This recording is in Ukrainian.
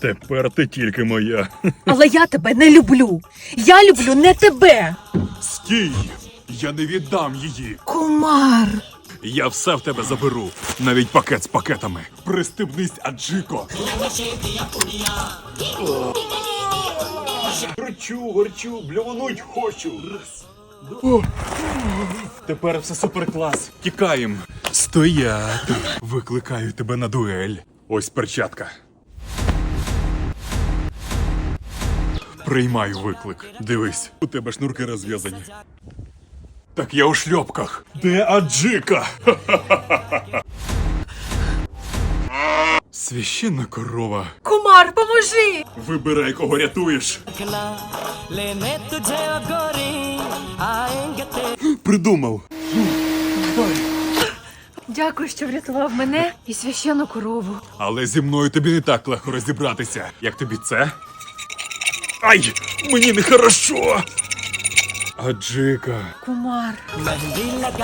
Тепер ти тільки моя. Але я тебе не люблю. Я люблю не тебе. Стій! Я не віддам її. Кумар. Я все в тебе заберу, навіть пакет з пакетами. Пристебнись, Аджико. Горчу, горчу, блювануть хочу. О, Тепер все суперклас. Тікаєм. Стояти. Викликаю тебе на дуель. Ось перчатка. Приймаю виклик. Дивись, у тебе шнурки розв'язані. Так я у шльопках. Де Аджика? Священна корова. Кумар, поможи! Вибирай, кого рятуєш. Придумав. Дякую, що врятував мене і священну корову. Але зі мною тобі не так легко розібратися. Як тобі це? Ай, мені нехорошо. Аджика. Кумар.